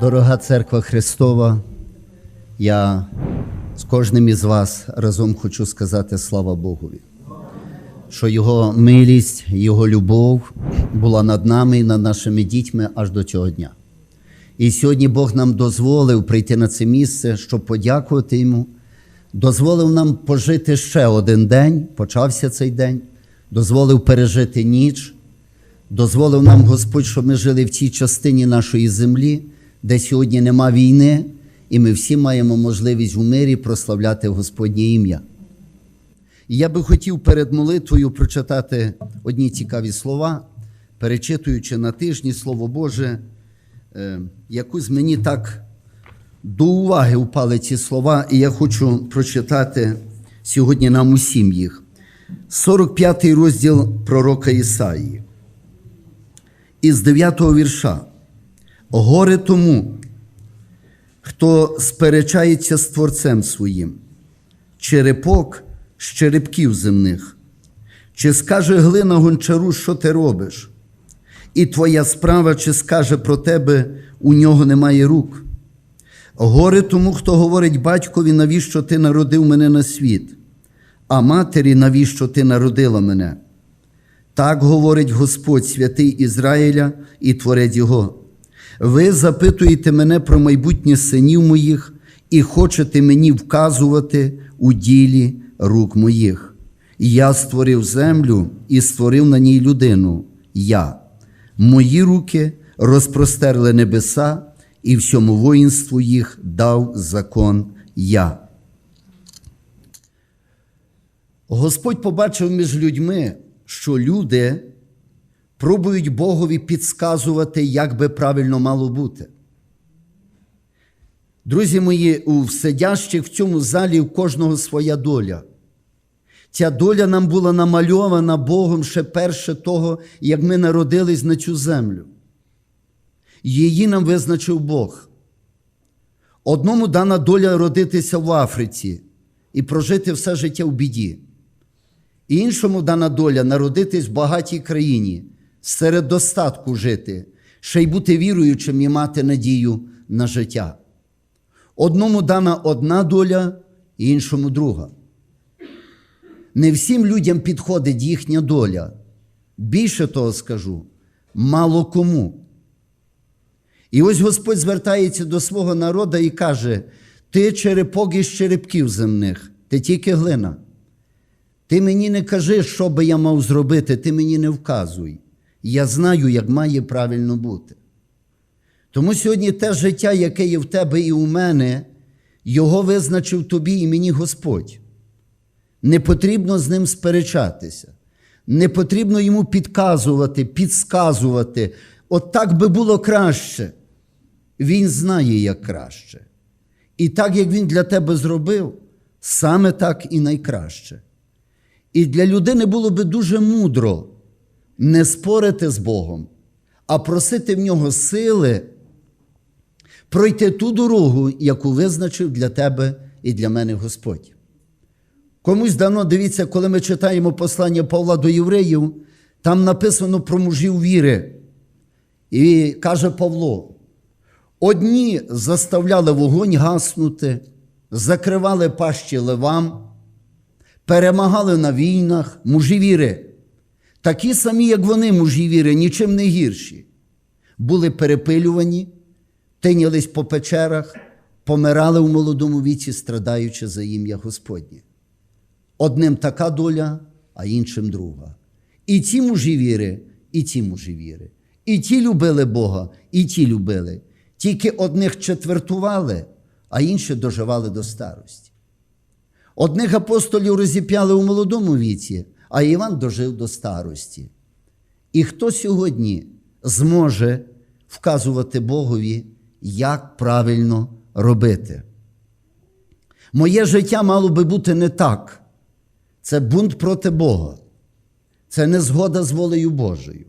Дорога церква Христова, я з кожним із вас разом хочу сказати слава Богові, що Його милість, Його любов була над нами і над нашими дітьми аж до цього дня. І сьогодні Бог нам дозволив прийти на це місце, щоб подякувати Йому, дозволив нам пожити ще один день, почався цей день, дозволив пережити ніч, дозволив нам Господь, щоб ми жили в цій частині нашої землі, де сьогодні нема війни, і ми всі маємо можливість у мирі прославляти Господнє ім'я. І я би хотів перед молитвою прочитати одні цікаві слова, перечитуючи на тижні Слово Боже, е, якось мені так до уваги впали ці слова, і я хочу прочитати сьогодні нам усім їх. 45 розділ пророка Ісаї. Із 9 вірша. Горе тому, хто сперечається з Творцем своїм, черепок з черепків земних, чи скаже глина гончару, що ти робиш, і твоя справа, чи скаже про тебе, у нього немає рук. Горе тому, хто говорить батькові, навіщо ти народив мене на світ, а матері, навіщо ти народила мене. Так говорить Господь, святий Ізраїля і Творець Його. Ви запитуєте мене про майбутнє синів моїх і хочете мені вказувати у ділі рук моїх. Я створив землю і створив на ній людину. Я. Мої руки розпростерли небеса, і всьому воїнству їх дав закон я. Господь побачив між людьми, що люди пробують Богові підсказувати, як би правильно мало бути. Друзі мої, у сидящих в цьому залі у кожного своя доля. Ця доля нам була намальована Богом ще перше того, як ми народились на цю землю. Її нам визначив Бог. Одному дана доля родитися в Африці і прожити все життя в біді. Іншому дана доля народитись в багатій країні, серед достатку жити, ще й бути віруючим і мати надію на життя. Одному дана одна доля, іншому друга. Не всім людям підходить їхня доля. Більше того скажу, мало кому. І ось Господь звертається до свого народу і каже: Ти черепок із черепків земних, ти тільки глина. Ти мені не кажи, що би я мав зробити, ти мені не вказуй. Я знаю, як має правильно бути. Тому сьогодні те життя, яке є в тебе і у мене, його визначив тобі і мені Господь. Не потрібно з ним сперечатися, не потрібно йому підказувати, підсказувати. От так би було краще. Він знає, як краще. І так, як він для тебе зробив, саме так і найкраще. І для людини було би дуже мудро не спорити з Богом, а просити в нього сили пройти ту дорогу, яку визначив для тебе і для мене Господь. Комусь дано, дивіться, коли ми читаємо послання Павла до євреїв, там написано про мужів віри. І каже Павло: одні заставляли вогонь гаснути, закривали пащі левам, перемагали на війнах мужі віри. Такі самі, як вони, мужі віри, нічим не гірші. Були перепилювані, тинялись по печерах, помирали в молодому віці, страдаючи за ім'я Господнє. Одним така доля, а іншим друга. І ті мужі віри, і ті мужі віри. І ті любили Бога, і ті любили. Тільки одних четвертували, а інші доживали до старості. Одних апостолів розіп'яли у молодому віці, а Іван дожив до старості. І хто сьогодні зможе вказувати Богові, як правильно робити? Моє життя мало би бути не так. Це бунт проти Бога. Це незгода з волею Божою.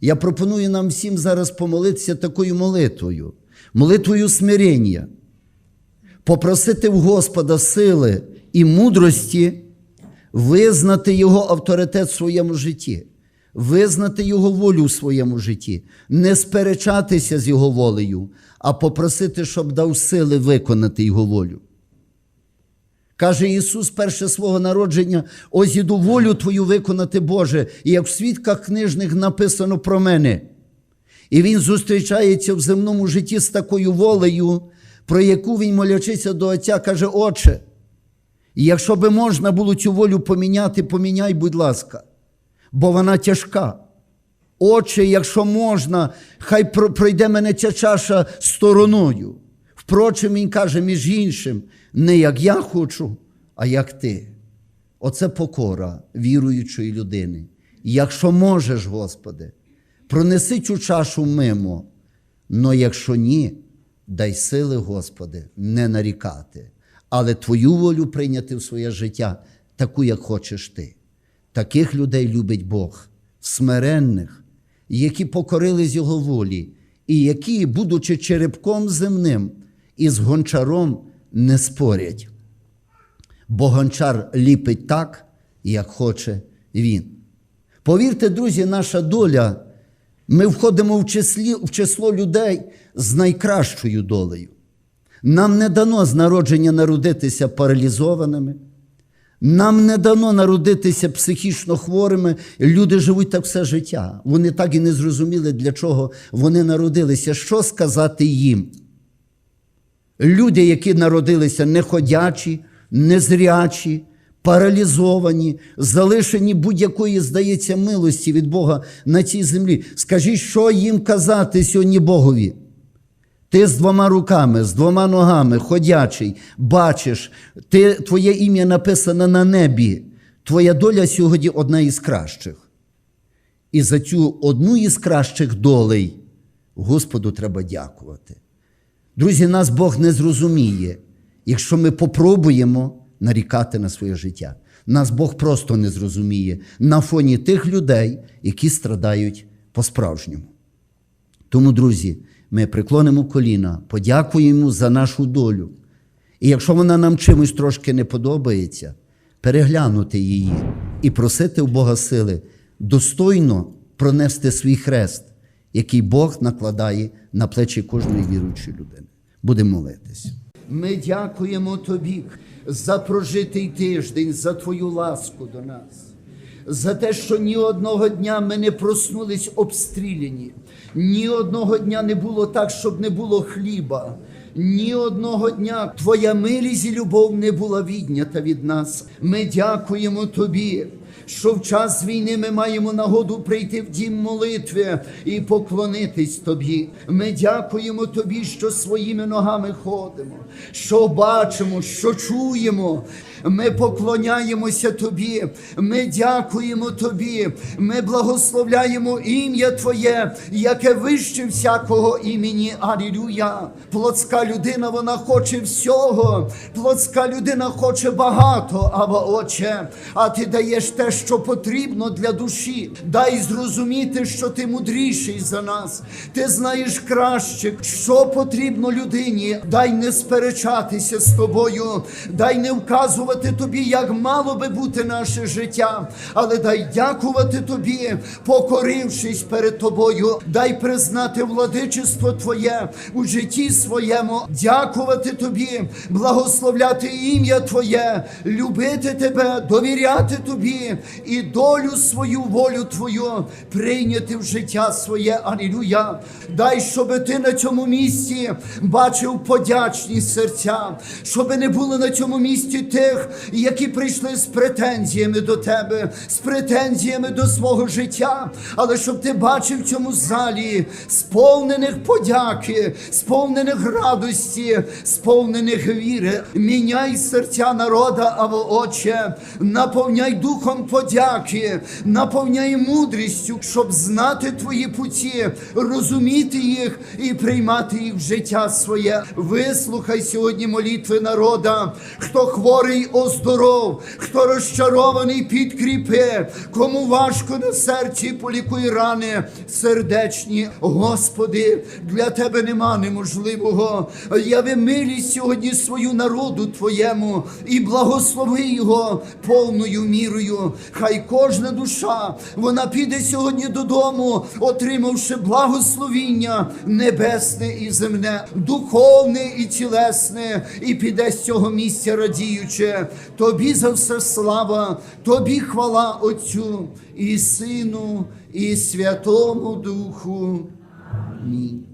Я пропоную нам всім зараз помолитися такою молитвою, молитвою смирення, попросити в Господа сили і мудрості визнати Його авторитет в своєму житті, визнати Його волю в своєму житті, не сперечатися з Його волею, а попросити, щоб дав сили виконати Його волю. Каже Ісус, перше свого народження, ось іду волю Твою виконати, Боже, і як в свідках книжних написано про мене. І Він зустрічається в земному житті з такою волею, про яку він, молячися до Отця, каже, Отче, і якщо би можна було цю волю поміняти, поміняй, будь ласка, бо вона тяжка. Отче, якщо можна, хай пройде мене ця чаша стороною. Впрочем, він каже, між іншим, не як я хочу, а як ти. Оце покора віруючої людини. Якщо можеш, Господи, пронеси цю чашу мимо, но якщо ні, дай сили, Господи, не нарікати, але Твою волю прийняти в своє життя, таку, як хочеш ти. Таких людей любить Бог, смиренних, які покорились Його волі, і які, будучи черепком земним і з гончаром, не спорять. Бо гончар ліпить так, як хоче він. Повірте, друзі, наша доля, ми входимо в, числі, в число людей з найкращою долею. Нам не дано з народження народитися паралізованими. Нам не дано народитися психічно хворими. Люди живуть так все життя. Вони так і не зрозуміли, для чого вони народилися. Що сказати їм? Люди, які народилися неходячі, незрячі, паралізовані, залишені будь-якої, здається, милості від Бога на цій землі. Скажіть, що їм казати сьогодні Богові? Ти з двома руками, з двома ногами, ходячий, бачиш, ти, твоє ім'я написано на небі. Твоя доля сьогодні одна із кращих. І за цю одну із кращих долей Господу треба дякувати. Друзі, нас Бог не зрозуміє, якщо ми попробуємо нарікати на своє життя. Нас Бог просто не зрозуміє на фоні тих людей, які страдають по-справжньому. Тому, друзі, ми преклонимо коліна, подякуємо за нашу долю. І якщо вона нам чимось трошки не подобається, переглянути її і просити у Бога сили достойно пронести свій хрест, який Бог накладає на плечі кожної віруючої людини. Будемо молитися. Ми дякуємо Тобі за прожитий тиждень, за Твою ласку до нас за те, що ні одного дня ми не проснулись обстріляні, ні одного дня не було так, щоб не було хліба. Ні одного дня Твоя милість і любов не була віднята від нас. Ми дякуємо Тобі, що в час війни ми маємо нагоду прийти в дім молитви і поклонитись Тобі. Ми дякуємо Тобі, що своїми ногами ходимо, що бачимо, що чуємо. Ми поклоняємося Тобі, ми дякуємо Тобі, ми благословляємо ім'я Твоє, яке вище всякого імені. Алілюя. Плотська людина, вона хоче всього. Плотська людина хоче багато, або Отче, а ти даєш те, що потрібно для душі. Дай зрозуміти, що ти мудріший за нас. Ти знаєш краще, що потрібно людині. Дай не сперечатися з тобою, дай не вказувати тобі, як мало би бути наше життя, але дай дякувати тобі, покорившись перед тобою, дай признати владичество Твоє у житті своєму, дякувати тобі, благословляти ім'я Твоє, любити тебе, довіряти тобі і долю свою, волю Твою прийняти в життя своє. Алілюя. Дай, щоб ти на цьому місці бачив подячні серця, щоб не було на цьому місці тих, які прийшли з претензіями до тебе, з претензіями до свого життя, але щоб ти бачив в цьому залі сповнених подяки, сповнених радості, сповнених віри. Міняй серця народа, або Отче, наповняй духом подяки, наповняй мудрістю, щоб знати твої путі, розуміти їх і приймати їх в життя своє. Вислухай сьогодні молитви народа, хто хворий оздоров, хто розчарований підкріпи, кому важко на серці полікуй рани сердечні. Господи, для тебе нема неможливого. Яви милість сьогодні свою народу Твоєму і благослови його повною мірою. Хай кожна душа вона піде сьогодні додому, отримавши благословіння небесне і земне, духовне і тілесне, і піде з цього місця радіючи. Тобі за все слава, тобі хвала Отцю і Сину, і Святому Духу. Амінь.